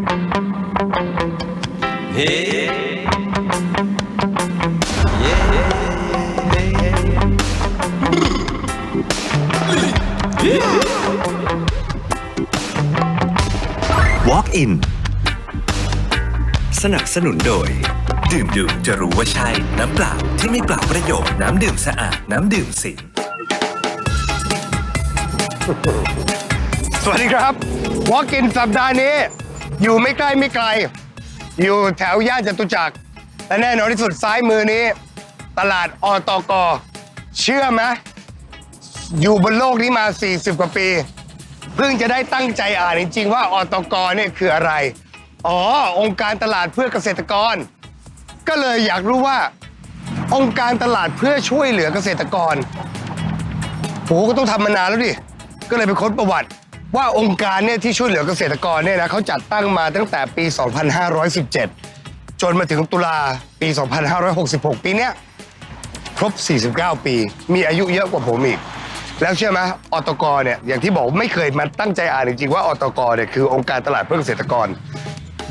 Walk in สนับสนุนโดย ดื่มดื่มจะรู้ว่าใช่ น้ำเปล่าที่ไม่เปล่าประโยชน์ น้ำดื่มสะอาด น้ำดื่มสิงสวัสดีครับวอล์กอินสัปดาห์นี้ อยู่ไม่ใกล้ไม่ไกล อยู่แถวย่านจตุจักร และแน่นอนที่สุดซ้ายมือนี้ ตลาดอตก เชื่อไหมอยู่บนโลกนี้มา 40 กว่าปี เพิ่งจะได้ตั้งใจอ่านจริงๆว่าอตกเนี่ยคืออะไร อ๋อ องค์การตลาดเพื่อเกษตรกร ก็เลยอยากรู้ว่า องค์การตลาดเพื่อช่วยเหลือเกษตรกรโหก็ต้องทำมานานแล้วดิ ก็เลยไปค้นประวัติ ว่าองค์การเนี่ยที่ช่วยเหลือเกษตรกรเนี่ยนะเขาจัดตั้งมาตั้งแต่ปี 2517 จนมาถึงตุลาปี 2566 ปีเนี้ยครบ 49 ปี มีอายุเยอะกว่าผมอีก แล้วเชื่อไหมอตกเนี่ยอย่างที่บอกไม่เคยมาตั้งใจอ่านจริงๆว่าอตกเนี่ยคือองค์การตลาดเพื่อเกษตรกร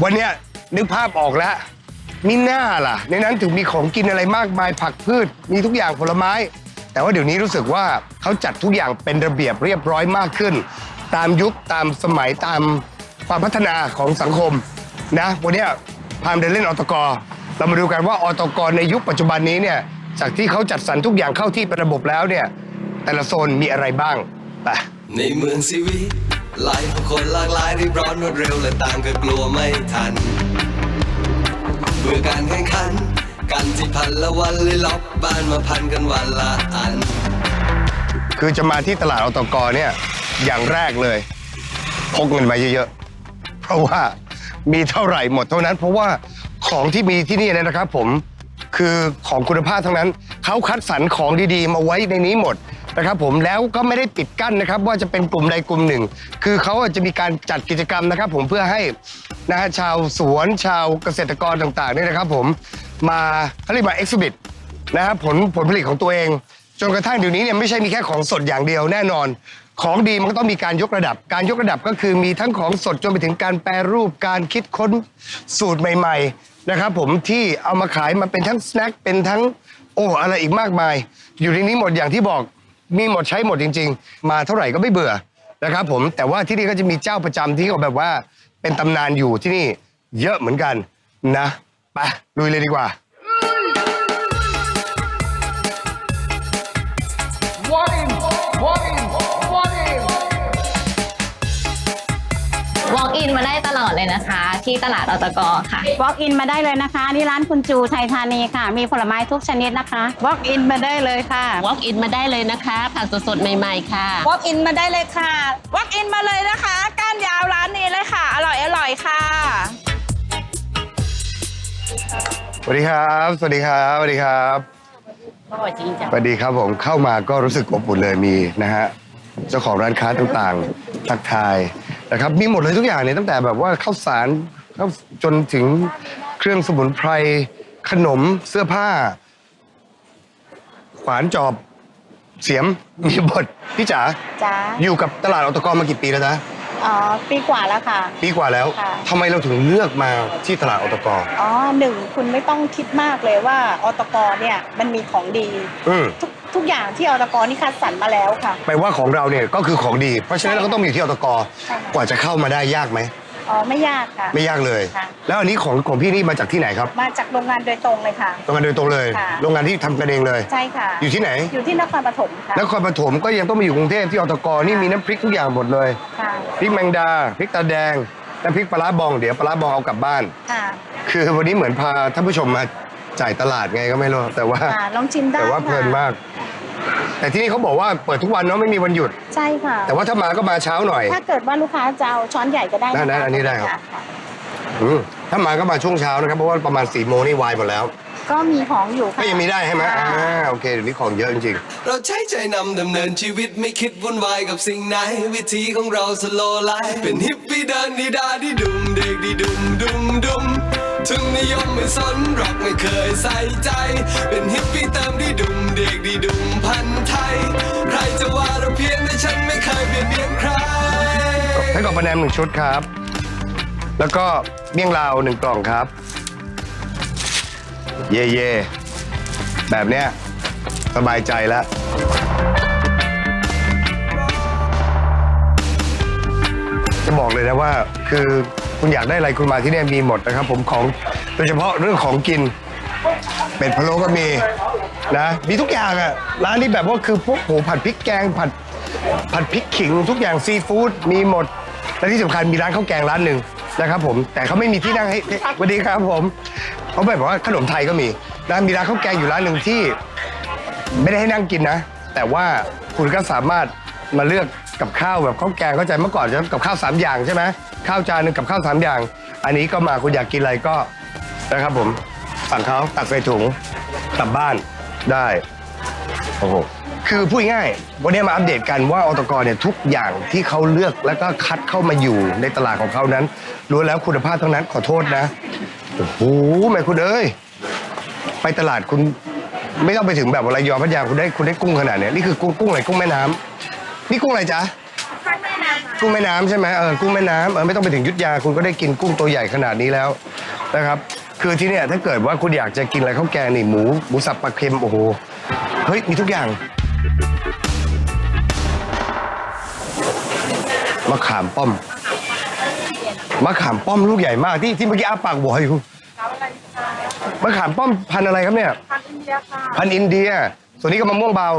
วันเนี้ยนึกภาพออกแล้วมีหน้าล่ะ ในนั้นถึงมีของกินอะไรมากมายผักพืช มีทุกอย่างผลไม้ แต่ว่าเดี๋ยวนี้รู้สึกว่าเขาจัดทุกอย่างเป็นระเบียบเรียบร้อยมากขึ้น ตามยุคตามสมัยตามความพัฒนาของสังคมนะวันนี้พามเดินเล่นออตกเรามาดูกันว่าออตกในยุคปัจจุบันนี้เนี่ยจากที่เขาจัดสรรทุกอย่างเข้าที่เป็นระบบแล้วเนี่ยแต่ละโซนมีอะไรบ้างไปในเมืองชีวิหลายผู้คนหลากหลายรีบร้อนรวดเร็วและต่างก็กลัวไม่ทันเมื่อการแข่งขัน กันที่พันละวันเลยล็อบบ้านมาพันกันวันละอัน คือจะมาที่ตลาดอตกเนี่ยอย่างแรกเลยพกเงินมาเยอะๆ เพราะว่ามีเท่าไหร่หมดเท่านั้น เพราะว่าของที่มีที่นี่เนยนะครับ ผมคือของคุณภาพทั้งนั้นเขาคัดสรรของดีๆ มาไว้ในนี้หมดนะครับ ผมแล้วก็ไม่ได้ปิดกั้นนะครับ ว่าจะเป็นกลุ่มใดกลุ่มหนึ่ง คือเขาจจะมีการจัดกิจกรรมนะครับ ผมเพื่อให้นะฮะชาวสวนชาวเกษตรกรต่างๆเนี่ยนะครับ ผม มาเขาเรียกมาเอ็กซิบิทนะครับผลผลผลิตของตัวเอง จนกระทั่งเดี๋ยวนี้เนี่ยไม่ใช่มีแค่ของสดอย่างเดียวแน่นอน ของดีมันก็ต้องมีการยกระดับ การยกระดับก็คือมีทั้งของสดจนไปถึงการแปรรูปการคิดค้นสูตรใหม่ ๆ นะครับผมที่เอามาขายมาเป็นทั้งสแน็คเป็นทั้งโอ้อะไรอีกมากมาย อยู่ในนี้หมดอย่างที่บอกมีหมดใช้หมดจริง ๆ มาเท่าไหร่ก็ไม่เบื่อนะครับผมแต่ว่าที่นี่ก็จะมีเจ้าประจำที่เขาแบบว่าเป็นตำนานอยู่ที่นี่เยอะเหมือนกันนะ ไปลุยเลยดีกว่า walk in มาได้ตลอดเลยนะคะ ที่ตลาดอตกค่ะ walk in มาได้เลยนะคะนี่ร้านคุณจูไทยธานีค่ะ มีผลไม้ทุกชนิดนะคะ walk in มาได้เลยค่ะ walk in มาได้เลยนะคะ ผักสดๆใหม่ๆค่ะ walk in มาได้เลยค่ะ walk in มาเลยนะคะ ก้านยาวร้านนี้เลยค่ะ อร่อยอร่อยค่ะ สวัสดีครับ สวัสดีครับ สวัสดีครับสวัสดีครับผมเข้ามาก็รู้สึกอบอุ่นเลยมีนะฮะเจ้าของร้านค้าต่างๆทักทายนะครับมีหมดเลยทุกอย่างเนี่ยตั้งแต่แบบว่าข้าวสารข้าวจนถึงเครื่องสมุนไพรขนมเสื้อผ้า ขวานจอบเสียมมีบทพี่จ๋าจ้าอยู่กับตลาดออตกมากี่ปีแล้วนะ อ๋อปีกว่าแล้วค่ะ ปีกว่าแล้วค่ะ ทำไมเราถึงเลือกมาที่ตลาดออตกอ๋อหนึ่งคุณไม่ต้องคิดมากเลยว่าอตกเนี่ยมันมีของดี อืมทุกทุกอย่างที่อตกนี่คัดสรรมาแล้วค่ะ แปลว่าของเราเนี่ยก็คือของดี เพราะฉะนั้นเราก็ต้องมีที่อตกใช่ค่ะ กว่าจะเข้ามาได้ยากไหม อ๋อไม่ยากค่ะ ไม่ยากเลย ค่ะ แล้วอันนี้ของของพี่นี่มาจากที่ไหนครับมาจากโรงงานโดยตรงเลยค่ะ โรงงานโดยตรงเลย ค่ะ โรงงานที่ทำกันเองเลย ใช่ค่ะ อยู่ที่ไหนอยู่ที่นครปฐมค่ะนครปฐมก็ยังต้องมาอยู่กรุงเทพที่อตกนี่มีน้ำพริกทุกอย่างหมดเลยค่ะพริกแมงดาพริกตาแดงน้ำพริกปลาร้าบองเดี๋ยวปลาร้าบองเอากลับบ้าน ค่ะคือวันนี้เหมือนพาท่านผู้ชมมาจ่ายตลาดไงก็ไม่รู้แต่ว่า ค่ะลองชิมได้แต่ว่าเพลินค่ะมาก แต่ที่นี่เขาบอกว่าเปิดทุกวันเนาะไม่มีวันหยุด ใช่ค่ะ แต่ว่าถ้ามาก็มาเช้าหน่อย ถ้าเกิดว่าลูกค้าจะเอาช้อนใหญ่ก็ได้ได้นะได้คะอันนี้ได้ครับค่ะอืมถ้ามาก็มาช่วงเช้านะครับเพราะว่าประมาณ4ี่โมงนี่วายหมดแล้ว ก็มีของอยู่ค่ะ ก็ยังมีได้ใช่ไหมค่ะอ่าโอเคเดี๋ยวนี้ของเยอะจริงเราใช้ใจนำดำเนินชีวิตไม่คิดวุ่นวายกับสิ่งไหน วิธีของเราสโลไลฟ์เป็นฮิปปี้เดินดีดาดีดุมเด็กดีดุมดุมดุม ถึงนิยมไม่สนหรอกไม่เคยใส่ใจ เป็นฮิปปี้เติมดีดุมเด็กดีดุมพันไทย ใครจะว่าเราเพี้ยนแต่ฉันไม่เคยเบียดเบียนใครให้กล่องประแนมหนึ่งชุดครับ แล้วก็เมี่ยงลาวหนึ่งกล่องครับ เย่เย่แบบเนี้ยสบายใจแล้วจะบอกเลยนะว่าคือ คุณอยากได้อะไรคุณมาที่นี่มีหมดนะครับ ผมของโดยเฉพาะเรื่องของกิน เป็ดพะโล้ก็มีนะมีทุกอย่างอะร้านนี้แบบว่าคือพวกโหผัดพริกแกงผัดผัดพริกขิง ทุกอย่างซีฟู้ดมีหมด และที่สำคัญมีร้านข้าวแกงร้านหนึ่งนะครับผมแต่เขาไม่มีที่นั่งให้สวัสดีครับผมเขาแบบว่าขนมไทยก็มีร้านมีร้านข้าวแกงอยู่ร้านหนึ่งที่ ไม่ได้ให้นั่งกินนะ แต่ว่าคุณก็สามารถมาเลือก กับข้าวแบบข้าวแกงเข้าใจเมื่อก่อนจะกับข้าวสามอย่างใช่ไหมข้าวจานหนึ่งกับข้าวสามอย่าง อันนี้ก็มาคุณอยากกินอะไรก็นะครับผมสั่งเขาตักใส่ถุงกลับบ้านได้โอ้โหคือพูดง่ายวันนี้มาอัปเดตกันว่าอตกเนี่ยทุกอย่างที่เขาเลือกแล้วก็คัดเข้ามาอยู่ในตลาดของเขานั้นล้วนแล้วคุณภาพทั้งนั้นขอโทษนะโอ้โหแม่คุณเอ้ยไปตลาดคุณไม่ต้องไปถึงแบบระยอพัทยาคุณได้คุณได้กุ้งขนาดเนี้ยนี่คือกุ้งกุ้งอะไรกุ้งแม่น้ำ นี่กุ้งอะไรจ๊ะกุ้งแม่น้ำใช่ไหมเออกุ้งแม่น้ำเออไม่ต้องไปถึงอยุทธยาคุณก็ได้กินกุ้งตัวใหญ่ขนาดนี้แล้วนะครับ คือที่เนี่ยถ้าเกิดว่าคุณอยากจะกินอะไรข้าวแกงนี่หมูหมูสับปลาเค็มโอ้โหเฮ้ยมีทุกอย่างมะขามป้อมมะขามป้อมลูกใหญ่มากที่ที่เมื่อกี้อาปากบอกอยู่มะขามป้อมพันธุ์อะไรครับเนี่ย พันธุ์อินเดียค่ะ พันธุ์อินเดีย ส่วนนี้ก็มะม่วงเบา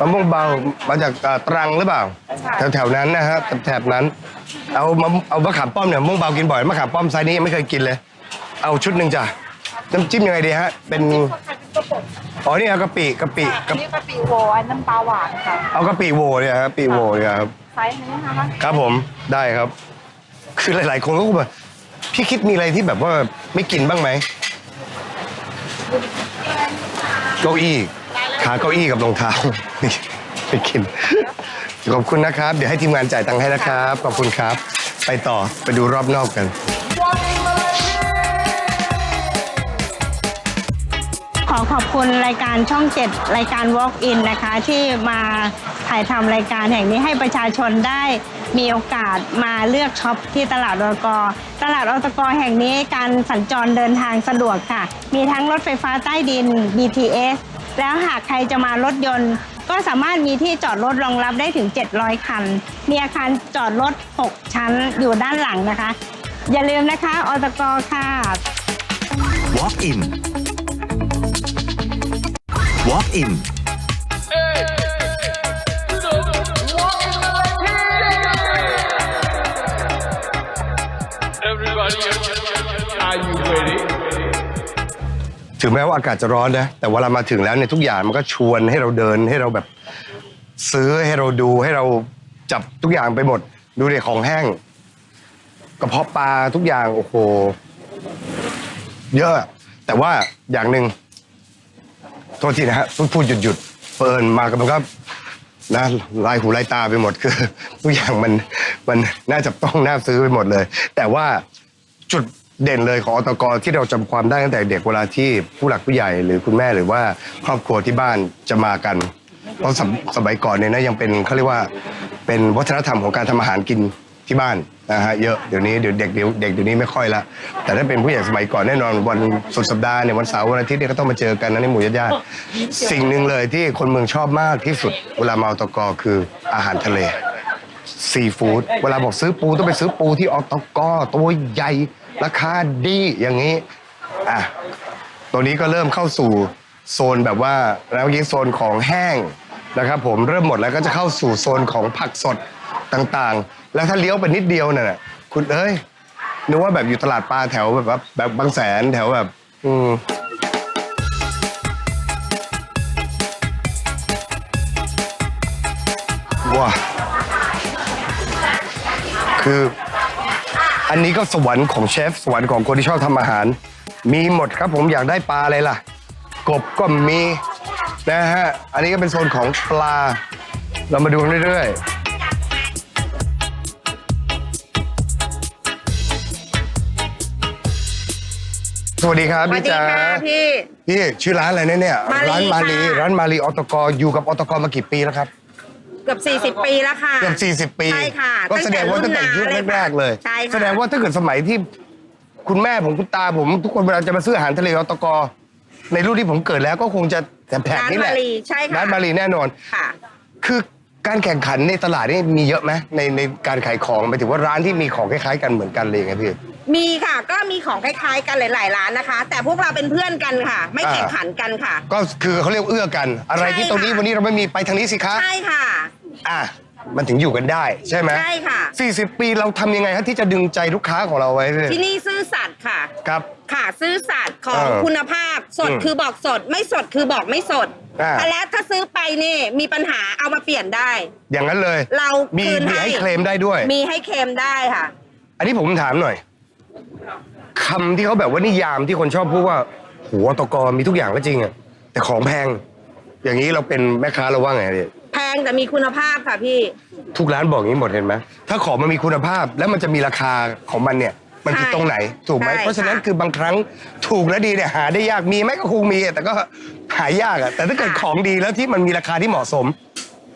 มะม่วงเบามาจากเอ่อตรังหรือเปล่า แถวๆนั้นนะฮะแถบๆนั้น เอามะเอามะขามป้อมเนี่ยมะม่วงเบากินบ่อยมะขามป้อมไซส์นี้ยังไม่เคยกินเลย เอาชุดหนึ่งจ้ะน้ำจิ้มยังไงดีฮะเป็นอ๋อนี่เอากะปิกะปิอันนี้กะปิโวอันน้ำปลาหวานค่ะเอากะปิโวเนี่ยครับปีโวเนี่ยครับไซส์นี้นะคะครับผมได้ครับ คือหลายๆคนก็แบบพี่คิดมีอะไรที่แบบว่าไม่กินบ้างไหมเก้าอี้ ขาเก้าอี้กับรองเท้าไม่ไม่กิน ขอบคุณนะครับ เดี๋ยวให้ทีมงานจ่ายตังค์ให้นะครับ ขอบคุณครับ ไปต่อไปดูรอบนอกกัน ขอขอบคุณรายการช่อง 7 รายการ Walk In นะคะ ที่มาถ่ายทำรายการแห่งนี้ให้ประชาชนได้มีโอกาสมาเลือกช็อปที่ตลาดอตกตลาดอตกแห่งนี้การสัญจรเดินทางสะดวกค่ะ มีทั้งรถไฟฟ้าใต้ดิน BTS แล้วหากใครจะมารถยนต์ ก็สามารถมีที่จอดรถรองรับได้ถึง 700 คัน มีอาคารจอดรถ 6 ชั้นอยู่ด้านหลังนะคะ อย่าลืมนะคะอตกค่ะ Walk in Walk in ถึงแม้ว่าอากาศจะร้อนนะแต่เวลามาถึงแล้วเนี่ยทุกอย่างมันก็ชวนให้เราเดินให้เราแบบ ซื้อให้เราดูให้เราจับทุกอย่างไปหมด ดูเด็ของแห้งกระเพาะปลาทุกอย่างโอ้โห เยอะ แต่ว่าอย่างหนึ่งโทษทีนะฮะพูดพูดหยุดหยุดเปินมากันมันก็นะลายหูลายตาไปหมดคือ ทุกอย่างมันมันน่าจับต้องน่าซื้อไปหมดเลย แต่ว่าจุด เด่นเลยของอตกที่เราจำความได้ตั้งแต่เด็กเวลาที่ผู้หลักผู้ใหญ่หรือคุณแม่หรือว่าครอบครัวที่บ้านจะมากัน เพราะสสมัยก่อนเนี่ยนะยังเป็นเขาเรียกว่าเป็นวัฒนธรรมของการทำอาหารกินที่บ้านนะฮะเยอะเดี๋ยวนี้เดี๋ยวเด็กเดี๋ยวเด็กเดี๋ยวนี้ไม่ค่อยละแต่ถ้าเป็นผู้ใหญ่สมัยก่อนแน่นอนวันสุดสัปดาห์เนี่ยวันเสาร์วันอาทิตย์เนี่ยก็ต้องมาเจอกันนะในหมู่ญาติๆสิ่งหนึ่งเลยที่คนเมืองชอบมากที่สุดเวลามาอตกคืออาหารทะเลซีฟู้ดเวลาบอกซื้อปูต้องไปซื้อปูที่อตกตัวใหญ่ ราคาดีอย่างนี้อะตัวนี้ก็เริ่มเข้าสู่โซนแบบว่าแล้วเมื่อกี้โซนของแห้งนะครับผมเริ่มหมดแล้วก็จะเข้าสู่โซนของผักสดต่างๆ แล้วถ้าเลี้ยวไปนิดเดียวน่ะคุณเอ้ยนึกว่าแบบอยู่ตลาดปลาแถวแบบว่าแบบบางแสนแถวแบบ อืมว้าคือ อันนี้ก็สวรรค์ของเชฟสวรรค์ของคนที่ชอบทำอาหาร มีหมดครับผมอยากได้ปลาอะไรล่ะ กบก็มีนะฮะ อันนี้ก็เป็นโซนของปลา เรามาดูกันเรื่อยๆสวัสดีครับสวัพี่สดีจ๋าค่ะพี่ พี่ชื่อร้านอะไรเนี่ยเนี่ย มาลีร้านมาลีค่ะ ร้านมาลีอตกอยู่กับอตกมากี่ปีแล้วครับเกือบ 40 ปีแล้วค่ะ เกือบ40 ปี ใช่ค่ะก็แสดงว่าตั้งแต่ยุคตั้งแต่รุ่นน้าแรกๆเลย ใช่ค่ะ แสดงว่าถ้าเกิดสมัยที่คุณแม่ผมคุณตาผม ทุกคนเวลาจะมาซื้ออาหารทะเลอตกในรุ่นที่ผมเกิดแล้วก็คงจะแถบร้านๆนี้แหมาละรีใช่ค่ะ ร้านมารีแน่นอน ค่ะ คือการแข่งขันในตลาดนี่มีเยอะไหมในในการขายของหมายถึงว่าร้านที่มีของคล้ายๆกันเหมือนกันเลยไงพี่ มีค่ะก็มีของคล้าย ๆ กันหลาย ๆ ร้านนะคะ แต่พวกเราเป็นเพื่อนกันค่ะ ไม่อ่าแข่งขันกันค่ะ ก็คือเขาเรียกเอื้อกัน อะไรที่ใช่ตรงนี้ค่ะ วันนี้เราไม่มีไปทางนี้สิคะ ใช่ค่ะ อะมันถึงอยู่กันได้ใช่ไหมใช่ค่ะ 40 ปีเราทำยังไงฮะที่จะดึงใจลูกค้าของเราไว้พี่ที่นี่ซื่อสัตย์ค่ะ ครับ ค่ะซื่อสัตย์ของเออคุณภาพสดอืมคือบอกสด ไม่สดคือบอกไม่สดอ่าแต่แล้วถ้าซื้อไปนี่มีปัญหาเอามาเปลี่ยนได้ อย่างนั้นเลยเรามีคืนมีให้ให้เคลมได้ด้วย มีให้เคลมได้ค่ะ อันนี้ผมถามหน่อยคำที่เขาแบบว่านิยามที่คนชอบพูดว่า หัวตกมีทุกอย่างก็จริงอะแต่ของแพง อย่างนี้เราเป็นแม่ค้าเราว่าไงเนี่ยแพ งแต่มีคุณภาพค่ะพี่ ทุกร้านบอกอย่างนี้หมดเห็นไหมถ้าของมันมีคุณภาพแล้วมันจะมีราคาของมันเนี่ย มันคือใช่ตรงไหนถูกไหมใช่เพราะฉะนั้นค่ะคือบางครั้งถูกและดีเนี่ยหาได้ยากมีไหมก็คงมีอะแต่ก็หายากอะแต่ถ้าเกิดของดีแล้วที่มันมีราคาที่เหมาะสม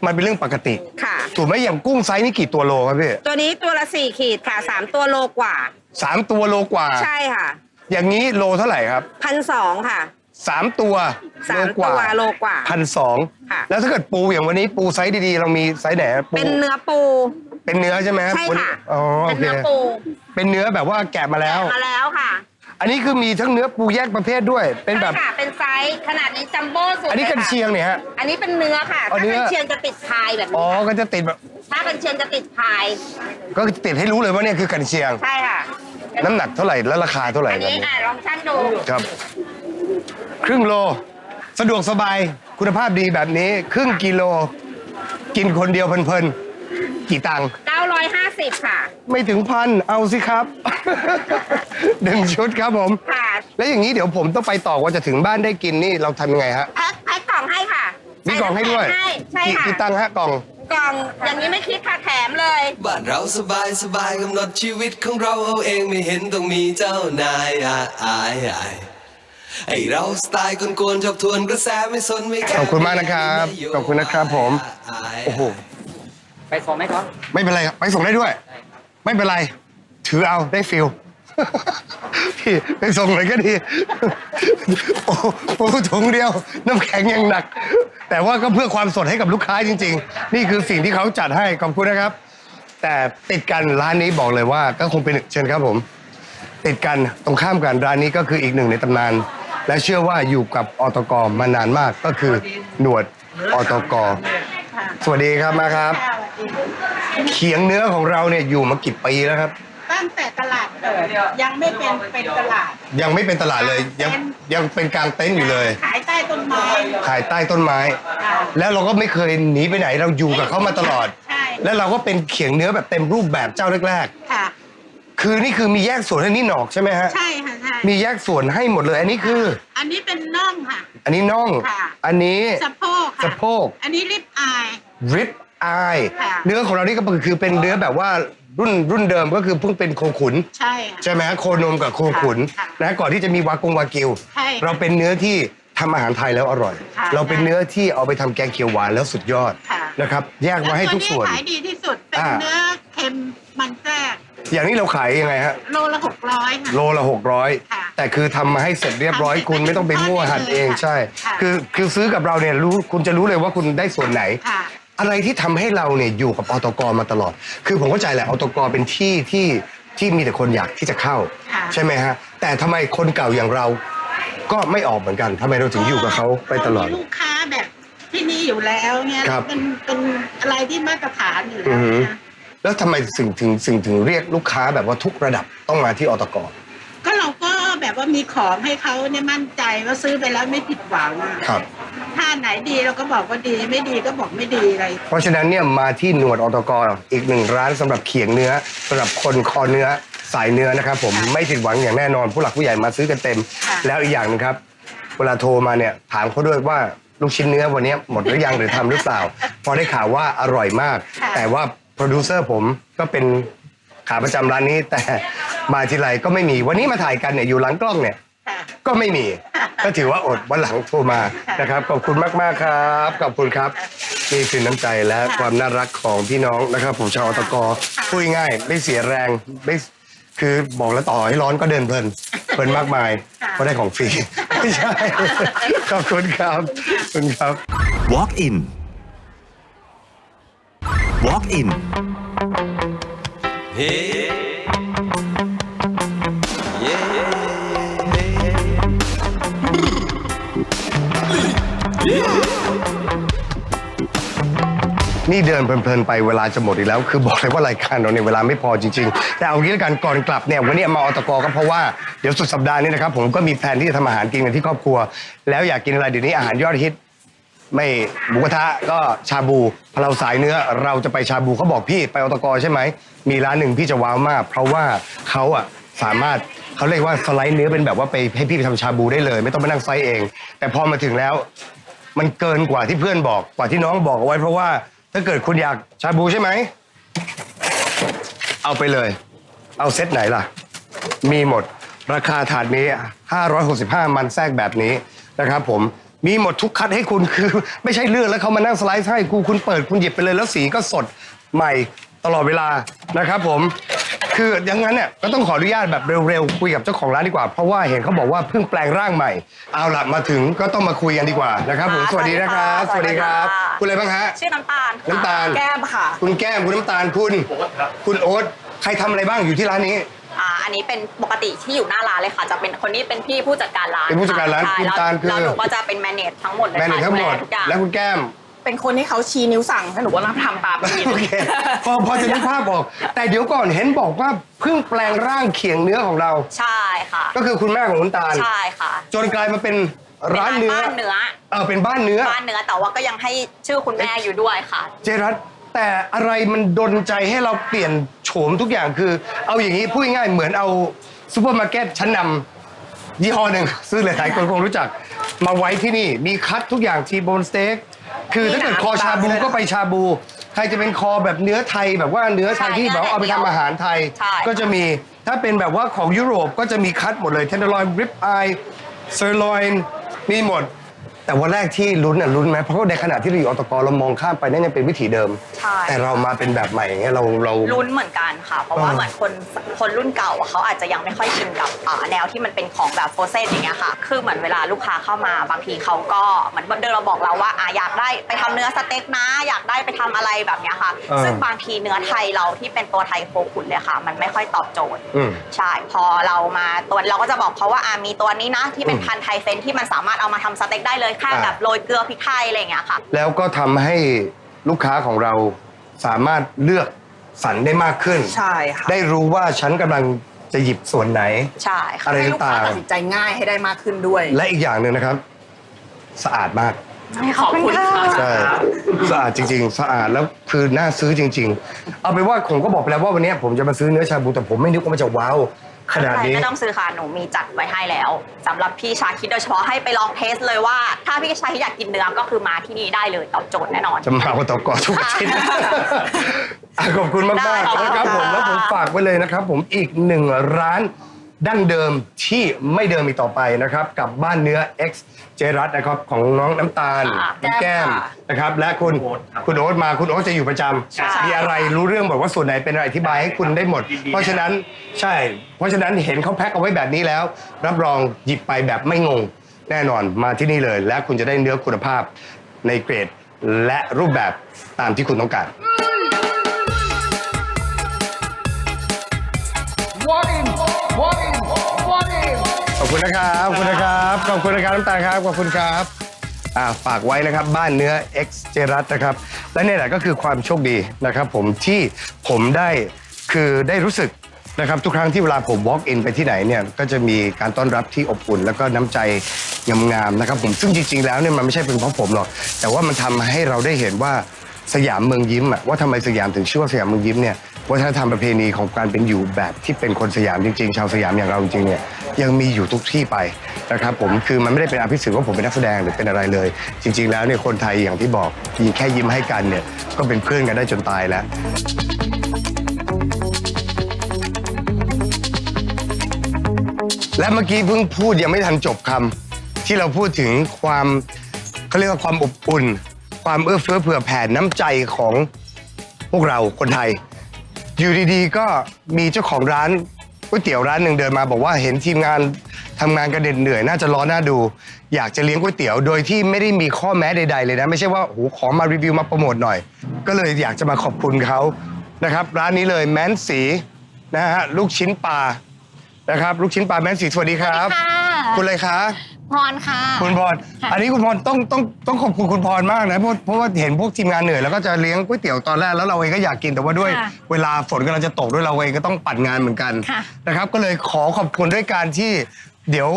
มันเป็นเรื่องปกติ ค่ะ ถูกไหมอย่างกุ้งไซส์นี่กี่ตัวโลครับพี่ตัวนี้ตัวละสี่ขีดค่ะสามตัวโลกว่า สามตัวโลกว่า ใช่ค่ะอย่างนี้โลเท่าไหร่ครับ พันสองค่ะ สามตัวสามตัวโลกว่าพันสองค่ะ แล้วถ้าเกิดปูอย่างวันนี้ปูไซส์ดีๆ เรามีไซส์ไหนปูเป็นเนื้อปู เป็นเนื้อใช่ไหมใช่วันค่ะอ๋อโอเป็นเคเนื้อปูเป็นเนื้อแบบว่าแกะมาแล้วมาแล้วค่ะ อันนี้คือมีทั้งเนื้อปูแยกประเภทด้วย เป็นแบบใช่ค่ะเป็นไซส์ขนาดนี้จัมโบ้สุดอันนี้ลกันค่ะเชียงเนี่ยฮะอันนี้เป็นเนื้อค่ะอ๋อถ้าเนื้อเป็นเชียงจะติดพายแบบอ๋อนี้ก็จะติดแบบถ้าเป็นเชียงจะติดพาย ก็ติดให้รู้เลยว่าเนี่ยคือกันเชียงใช่ค่ะน้ำหนักเท่าไหร่และราคาเท่าไหร่อันแบบนี้นี้อะลองชั่งดูครับ ครึ่งโล สะดวกสบายคุณภาพดีแบบนี้ ครึ่งกิโล กินคนเดียวเพลินๆ กี่ตังค์950 ค่ะ ไม่ถึงพันเอาสิครับหนึ่งชุดครับผม ค่ะ แล้วอย่างนี้เดี๋ยวผมต้องไปต่อว่าจะถึงบ้านได้กินนี่เราทำยังไงฮะ แพ็คแพ็คกล่องให้ค่ะมีกล่องให้ด้วยใส่น้ำแข็งให้ใช่กี่ค่ะกี่ตังค์ฮะกล่อง กล่องอย่างนี้ไม่คิดค่ะแถมเลย บ้านเราสบายสบายกำหนดชีวิตของเราเอาเองไม่เห็นต้องมีเจ้านายอายอายอาย ไอเราสไตล์กวนๆชอบทวนกระแสไม่สนไม่แคร์ขอบคุณมากนะครับ ขอบคุณนะครับผม โอ้โห ไปส่งไหมครับไม่เป็นไรครับ ไปส่งได้ด้วย ไม่เป็นไร ถือเอาได้ฟิล พี่ไปส่งเลยก็ดี โอ้ปูถุงเดียว น้ำแข็งยังหนัก แต่ว่าก็เพื่อความสดให้กับลูกค้าจริง ๆ นี่คือสิ่งที่เขาจัดให้ขอบคุณนะครับ แต่ติดกันร้านนี้บอกเลยว่าก็คงเป็นเชิญครับผม ติดกันตรงข้ามกันร้านนี้ก็คืออีกหนึ่งในตำนาน และเชื่อว่าอยู่กับอตกมานานมากก็คือหนวดอตกสวัสดีครับมาครับ เขียงเนื้อของเราเนี่ยอยู่มากี่ปีแล้วครับ ตั้งแต่ตลาดเปิดยังไม่เป็นเป็นตลาด ยังไม่เป็นตลาดเลยยังยังเป็นกลางเต็นท์อยู่เลย ขายใต้ต้นไม้ ขายใต้ต้นไม้ แล้วเราก็ไม่เคยหนีไปไหนเราอยู่กับเขามาตลอดใช่แล้วเราก็เป็นเขียงเนื้อแบบเต็มรูปแบบเจ้าแรกค่ะๆคือนี่คือมีแยกส่วนให้นี่หนอกใช่ไหมฮะใช่ค่ะใช่ มีแยกส่วนให้หมดเลย อันนี้คือ อันนี้เป็นน่องค่ะ อันนี้น่อง ค่ะ อันนี้สะโพกค่ะสะโพก อันนี้ริบอาย ริบอาย ค่ะ เนื้อของเรานี่ก็คือเป็นเนื้อแบบว่ารุ่นรุ่นเดิมก็คือเพิ่งเป็นโคขุน ใช่ค่ะ ใช่ไหมฮะโคนมกับโคขุนค่ะนะก่อนที่จะมีวากงวากิว ใช่ค่ะเราเป็นเนื้อที่ทำอาหารไทยแล้วอร่อย ค่ะเราเป็นเนื้อที่เอาไปทำแกงเขียวหวานแล้วสุดยอดค่ะ นะครับ แยกมาให้ทุกส่วน แล้ตัขายดีที่สุด เป็นอ่า เนื้อเค็มมันแทรก อย่างนี้เราขายยังไงฮะ โลละหกร้อยค่ะ โลละหกร้อยค่ะแต่คือทำมาให้เสร็จเรียบร้อยทำเสร็จคุณไม่ต้องไปมั่วหั่นเองค่ะใช่ ค่ะ คือคือซื้อกับเราเนี่ยรู้คุณจะรู้เลยว่าคุณได้ส่วนไหน ค่ะ อะไรที่ทำให้เราเนี่ยอยู่กับอตกมาตลอด คือผมเข้าใจแหละอตกเป็นที่ที่ที่มีแต่คนอยากที่จะเข้า ค่ะ ใช่ไหมฮะ แต่ทำไมคนเก่าอย่างเรา ก็ไม่ออกเหมือนกันทำไมเราถึงอยู่กับเขาไปตลอดมีลูกค้าแบบที่นี่อยู่แล้วเนี่ยครับเป็นเป็นอะไรที่มาตรฐานอยู่อืแล้อวหือนะ แล้วทำไมสิ่งถึงสิ่งถึงเรียกลูกค้าแบบว่าทุกระดับต้องมาที่อตกก็เราก็แบบว่ามีของให้เขาเนี่ยมั่นใจว่าซื้อไปแล้วไม่ผิดหวังอะครับ ถ้าไหนดีเราก็บอกว่าดีไม่ดีก็บอกไม่ดีอะไร เพราะฉะนั้นเนี่ยมาที่หนวดอตกอีกหนึ่งร้านสำหรับเขียงเนื้อสำหรับคนคอเนื้อสายเนื้อนะครับผมไม่ผิดหวังอย่างแน่นอน ผู้หลักผู้ใหญ่มาซื้อกันเต็ม ค่ะ แล้วอีกอย่างหนึงครับ เวลาโทรมาเนี่ยถามเขาด้วยว่าลูกชิ้นเนื้อวันนี้หมดหรือยังหรือทำหรือเปล่า พอได้ข่าวว่าอร่อยมาก แต่ว่า โปรดิวเซอร์ผมก็เป็นขาประจำร้านนี้ แต่มาทีไรก็ไม่มี วันนี้มาถ่ายกันเนี่ยอยู่หลังกล้องเนี่ย ค่ะ ก็ไม่มี ก็ถือว่าอดวันหลังโทรมานะครับ ขอบคุณมากๆครับ ขอบคุณครับ นี่คือน้ำใจและความน่ารักของพี่น้องนะครับ ผมชาวอตกพูดง่ายๆไม่เสียแรงไม่คือบอกแล้วต่อให้ร้อนก็เดินเพลินเพลินมากมายเพราะได้ของฟรีไม่ใช่ ขอบคุณครับขอบคุณครับ Walk in Walk in นี่เดินเพลินๆไปเวลาจะหมดอีกแล้ว คือบอกเลยว่ารายการเราเนี่ยเวลาไม่พอจริงๆ แต่เอางี้แล้วกันก่อนกลับเนี่ยวันนี้มาอตกก็เพราะว่าเดี๋ยวสุดสัปดาห์นี้นะครับผมก็มีแผนที่จะทำอาหารกินกันที่ครอบครัว แล้วอยากกินอะไรเดี๋ยวนี้อาหารยอดฮิต ไม่หมูกระทะก็ชาบูพอเราสายเนื้อเราจะไปชาบูเขาบอกพี่ไปอตกใช่ไหม มีร้านหนึ่งพี่จะว้าวมาก เพราะว่าเขาอะสามารถเขาเรียกว่าสไลด์เนื้อเป็นแบบว่าไปให้พี่ไปทำชาบูได้เลย ไม่ต้องมานั่งไซส์เอง แต่พอมาถึงแล้ว มันเกินกว่าที่เพื่อนบอกกว่าที่น้องบอกเอาไว้ เพราะว่าถ้าเกิดคุณอยากชาบูใช่ไหม เอาไปเลย เอาเซตไหนล่ะ มีหมด ราคาถาดนี้ 565 มันแทรกแบบนี้นะครับผม มีหมดทุกคัดให้คุณคือ ไม่ใช่เลือกแล้วเขามานั่งสไลด์ให้กูคุณเปิดคุณหยิบไปเลยแล้วสีก็สดใหม่ตลอดเวลานะครับผม คืออย่างนั้นเนี่ยก็ต้องขออนุญาตแบบเร็วๆคุยกับเจ้าของร้านดีกว่า เพราะว่าเห็นเขาบอกว่าเพิ่งแปลงร่างใหม่ เอาล่ะมาถึงก็ต้องมาคุยกันดีกว่านะครับผมสวัสดีนะครับสวัสดีครับ คุณอะไรบ้างฮะ ชื่อน้ำตาลค่ะน้ำตาล แก้มค่ะ คุณแก้มคุณน้ำตาลคุณ คุณโอ๊ตใครทำอะไรบ้างอยู่ที่ร้านนี้ อ่าอันนี้เป็นปกติที่อยู่หน้าร้านเลยค่ะ จะเป็นคนนี้เป็นพี่ผู้จัดการร้านเป็นผู้จัดการร้านใช่คุณแล้วตาลคือ แล้วหนูก็จะเป็นแมเนจทั้งหมดเลยแมเนจค่ะทั้งหมดดูแลทุกอย่าง แล้วคุณแก้ม เป็นคนที่เขาชี้นิ้วสั่งให้หนูก็รับทำตามพี่โอเคพอพอจะนึกภาพออก แต่เดี๋ยวก่อนเห็นบอกว่าเพิ่งแปลงร่างเขียงเนื้อของเรา ใช่ค่ะ ก็คือคุณแม่ของคุณตาล ใช่ค่ะจนกลายมาเป็นร้านเนื้อ บ้านเนื้อ เออเป็นบ้านเนื้อ บ้านเนื้อแต่ว่าก็ยังให้ชื่อคุณแม่อยู่ด้วยค่ะ เจรัต แต่อะไรมันดนใจให้เราเปลี่ยนโฉมทุกอย่างคือ เอาอย่างนี้พูดง่ายๆเหมือนเอาซูเปอร์มาร์เก็ตชั้นนำยี่ห้อหนึ่งซึ่งหลายๆคนคงรู้จักมาไว้ที่นี่มีคัดทุกอย่างทีโบนสเต็กคือถ้าเกิดคอชาบูก็ไปชาบู ใครจะเป็นคอแบบเนื้อไทยแบบว่าเนื้อไทยที่แบบว่าเอาไปทำอาหารไทย ใช่ ก็จะมีถ้าเป็นแบบว่าของยุโรปก็จะมีคัดหมดเลยเทนเดอร์ลอยริปไอเซอร์ลอยมีหมด แต่วันแรกที่ลุ้นอะลุ้นไหมเพราะว่าในขณะที่เราอยู่อตกเรามองข้ามไปนั่นยังเป็นวิถีเดิม ใช่ แต่เรามาเป็นแบบใหม่อย่างเงี้ยเราเรา ลุ้นเหมือนกันค่ะ เพราะว่าเออเหมือนคนคนรุ่นเก่าอะเขาอาจจะยังไม่ค่อยชินกับอ่าแนวที่มันเป็นของแบบโฟเซนอย่างเงี้ยค่ะ คือเหมือนเวลาลูกค้าเข้ามาบางทีเขาก็เหมือนเดินเราบอกเราว่าอะอยากได้ไปทำเนื้อสเต็กนะ อยากได้ไปทำอะไรแบบเนี้ยค่ะเออซึ่งบางทีเนื้อไทยเราที่เป็นตัวไทยโคขุนเนี่ยค่ะ มันไม่ค่อยตอบโจทย์ อืม ใช่ พอเรามาตัวเราก็จะบอกเขาว่าอะมีตัวนี้นะ ที่เป็นอืม พันธุ์ไทยเฟนที่มันสามารถเอามาทำสเต็กได้เลยแค่อ่าแบบโรยเกลือพริกไทยอะไรอย่างเงี้ยค่ะ แล้วก็ทำให้ลูกค้าของเราสามารถเลือกสรรได้มากขึ้น ใช่ค่ะได้รู้ว่าฉันกำลังจะหยิบส่วนไหน ใช่ค่ะ อะไรให้ลูกค้าต่างตัดสินใจง่ายให้ได้มากขึ้นด้วย ๆ และอีกอย่างหนึ่งนะครับ สะอาดมาก ขอบคุณค่ะใช่สะอาดจริง ๆ สะอาดแล้วคือน่าซื้อจริง ๆ เอาไปนว่าผมก็บอกไปแล้วว่าวันนี้ผมจะมาซื้อเนื้อชาบูแต่ผมไม่นึกว่ามันจะว้าว ขนาดนี้ไม่ต้องซื้อค่ะหนูมีจัดไว้ให้แล้วสำหรับพี่ชาคิดโดยเฉพาะให้ไปลองเทสเลยว่า ถ้าพี่ชาคิดอยากกินเนื้อก็คือมาที่นี่ได้เลยตอบโจทย์แน่นอนจะมาเอาต่อกอทุกอาทิตย์อะขอบคุณมากได้มากขอบคุณนะครับผมค่ะแล้วผมฝากไว้เลยนะครับ ผมอีกหนึ่งร้าน ดั้งเดิมที่ไม่เดิมอีกต่อไปนะครับ กับบ้านเนื้อ X เจรัตนะครับของน้องน้ำตาลน้องแก้มนะครับ และคุณคุณโอ๊ตมาคุณโอ๊ตจะอยู่ประจำมีอะไรรู้เรื่องบอกว่าส่วนไหนเป็นอะไรอธิบายให้คุณได้หมด เพราะฉะนั้นใช่ เพราะฉะนั้นเห็นเขาแพ็คเอาไว้แบบนี้แล้ว รับรองหยิบไปแบบไม่งง แน่นอนมาที่นี่เลย และคุณจะได้เนื้อคุณภาพในเกรด และรูปแบบตามที่คุณต้องการ คุณนะครับขอบคุณนะครับขอบคุณนะครับน้ำตาลครับขอบคุณครับอ่าฝากไว้นะครับบ้านเนื้อ X เจรัตนะครับและนี่แหละก็คือความโชคดีนะครับ ผมที่ผมได้คือได้รู้สึกนะครับทุกครั้งที่เวลาผม walk in ไปที่ไหนเนี่ยก็จะมีการต้อนรับที่อบอุ่น แล้วก็น้ำใจงามๆนะครับผมซึ่งจริงๆแล้วเนี่ยมันไม่ใช่เป็นเพราะผมหรอก แต่ว่ามันทำให้เราได้เห็นว่าสยามเมืองยิ้มอะว่าทำไมสยามถึงชื่อว่าสยามเมืองยิ้มเนี่ย วัฒนธรรมประเพณีของการเป็นอยู่แบบที่เป็นคนสยามจริงๆ ชาวสยามอย่างเราจริงๆเนี่ยยังมีอยู่ทุกที่ไปนะครับผมคือมันไม่ได้เป็นอภิสิทธิ์ว่าผมเป็นนักแสดงหรือเป็นอะไรเลย จริง ๆ แล้วเนี่ยคนไทยอย่างที่บอกยิงแค่ยิ้มให้กันเนี่ยก็เป็นเพื่อนกันได้จนตายแล้ว และเมื่อกี้เพิ่งพูดยังไม่ทันจบคำที่เราพูดถึงความเขาเรียกว่าความอบอุ่น ความเอื้อเฟื้อเผื่อแผ่น้ำใจของพวกเราคนไทย อยู่ดีๆ ก็มีเจ้าของร้านก๋วยเตี๋ยวร้านหนึ่งเดินมาบอกว่าเห็นทีมงานทำงานกันเด็ดเหนื่อยน่าจะร้อนหน้าดู อยากจะเลี้ยงก๋วยเตี๋ยวโดยที่ไม่ได้มีข้อแม้ใด ๆ เลยนะ ไม่ใช่ว่าโอ้โหขอมารีวิวมาโปรโมทหน่อย ก็เลยอยากจะมาขอบคุณเขานะครับ ร้านนี้เลยแม้นสีนะฮะลูกชิ้นปลานะครับ ลูกชิ้นปลาแม้นสีสวัสดีครับค่ะ คุณอะไรคะพรค่ะ คุณพร ค่ะ อันนี้คุณพรต้องต้องต้องขอบคุณคุณพรมากนะเพราะเพราะว่าเห็นพวกทีมงานเหนื่อยแล้วก็จะเลี้ยงก๋วยเตี๋ยวตอนแรกแล้วเราเองก็อยากกินแต่ว่าด้วย ค่ะเวลาฝนกำลังจะตกด้วยเราเองก็ต้องปัดงานเหมือนกันค่ะ นะครับ ก็เลยขอขอบคุณด้วยการที่ เดี๋ยว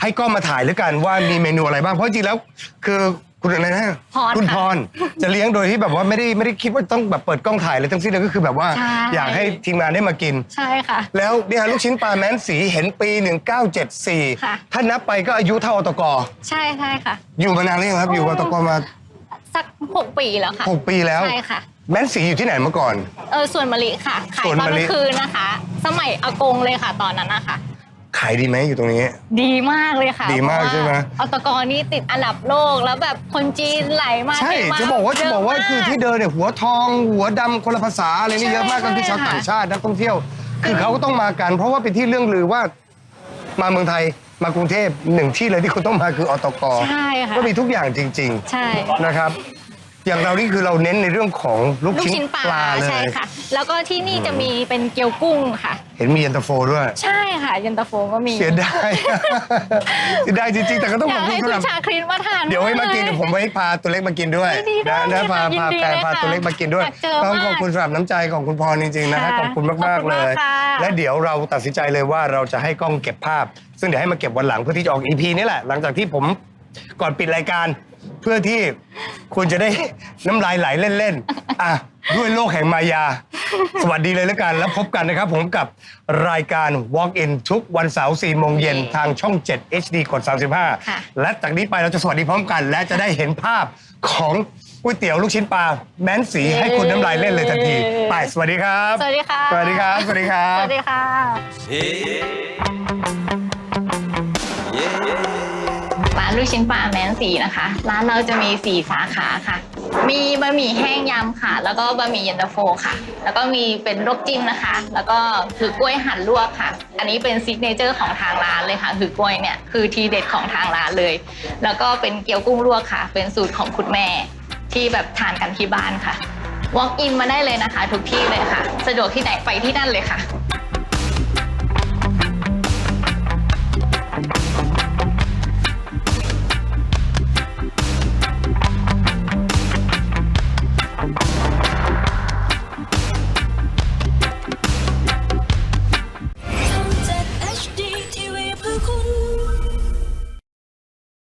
ให้กล้องมาถ่ายแล้วกันว่ามีเมนูอะไรบ้างเพราะจริงๆแล้ว คือ คุณอะไรนะพรคุณค่ะพรจะเลี้ยงโดยที่แบบว่าไม่ได้ไม่ได้คิดว่าต้องแบบเปิดกล้องถ่ายเลยทั้งสิ้นเลยก็คือแบบว่า ใช่ อยากให้ทีมงานได้มากิน ใช่ค่ะ แล้วเนี่ยลูกชิ้นปลาแม้นสีเห็นปี ค่ะ 1974 ถ้านับไปก็อายุเท่าอตกใช่ใช่ค่ะ อยู่มานานแล้วยังครับ อยู่กับอตกมา สักหกปีแล้วค่ะ6 ปีแล้ว ใช่ค่ะ แม้นสีอยู่ที่ไหนเมื่อก่อน เออส่วนมะลิค่ะ ขายสวนตอนมะกลิ ลางคืนนะคะ สมัยอากงเลยค่ะตอนนั้นนะคะขายดีไหมอยู่ตรงนี้ ดีมากเลยค่ะดีมากเพระว่ใช่ไหมอตกนี่ติดอันดับโลกแล้วแบบคนจีนไหลมาใช่เยมจะบอกว่าจะบอกว่าเยมคือที่เดินเนี่ยหัวทอง หัวดำคนละภาษาอะไรนี่ใช่เยอะมากก็คือใช่ชาวค่ะต่างชาตินักท่องเที่ยว คือเขาก็ต้องมากัน เพราะว่าเป็นที่เรื่องลือว่ามาเมืองไทยมากรุงเทพหนึ่งที่เลยที่คุณต้องมาคืออตกใช่ค่ะก็มีทุกอย่างจริงใช่ๆนะครับ อย่างเรานี่คือเราเน้นในเรื่องของลูกลูกชิ้ชิ้นนปลาปลาเลใช่ย ค่ะ แล้วก็ที่นี่จะมีเป็นเกี๊ยวกุ้งค่ะ เห็นมีเย็นตาโฟด้วย ใช่ค่ะเยันตาโฟก็มีเสียดาย เสียดายจริงๆ แต่ก็ต้องอขยาอบกคุณให้สำคุหณรับชาครินมาทานเดี๋ยวให้มากินลเดี๋ยวผมไว้พาตัวเล็กมากินด้วย ดีได้นะนะพายินพาดีแฟนเลยพาค่ะตัวเล็กมากินด้วย อยากเจอต้องมากขอบคุณสำหรับน้ำใจของคุณพรจริงๆนะฮะค่ะขอบคุณมากขอบคุณๆเลยมากค่ะ และเดี๋ยวเราตัดสินใจเลยว่าเราจะให้กล้องเก็บภาพ ซึ่งเดี๋ยวให้มาเก็บวันหลังเพื่อที่จะออกอีพีนี่แหละ หลังจากที่ผมก่อนปิดรายการ เพื่อที่คุณจะได้น้ำลายไหลเล่นๆ อะ ด้วยโลกแห่งมายา สวัสดีเลยแล้วกัน แล้วพบกันนะครับผมกับรายการ Walk In ทุกวันเสาร์4โมงเย็นทางช่อง 7 HD กดค่ะ35 และจากนี้ไปเราจะสวัสดีพร้อมกัน และจะได้เห็นภาพของก๋วยเตี๋ยวลูกชิ้นปลาแม้นสีให้คุณน้ำลายเล่นเลยทันทีไปสวัสดีครับ สวัสดีค่ะ สวัสดีครับ สวัสดีครัสบวัสดีค่ะ ลูกชิ้นปลาแมนสีนะคะ ร้านเราจะมี 4 สาขาค่ะ มีบะหมี่แห้งยำค่ะ แล้วก็บะหมี่เย็นตาโฟค่ะ แล้วก็มีเป็นลวกจิ้มนะคะ แล้วก็คือกล้วยหั่นลวกค่ะ อันนี้เป็นซิกเนเจอร์ของทางร้านเลยค่ะ คือกล้วยเนี่ยคือทีเด็ดของทางร้านเลย แล้วก็เป็นเกี๊ยวกุ้งลวกค่ะ เป็นสูตรของคุณแม่ ที่แบบทานกันที่บ้านค่ะ walk in มาได้เลยนะคะ ทุกที่เลยค่ะ สะดวกที่ไหนไปที่นั่นเลยค่ะ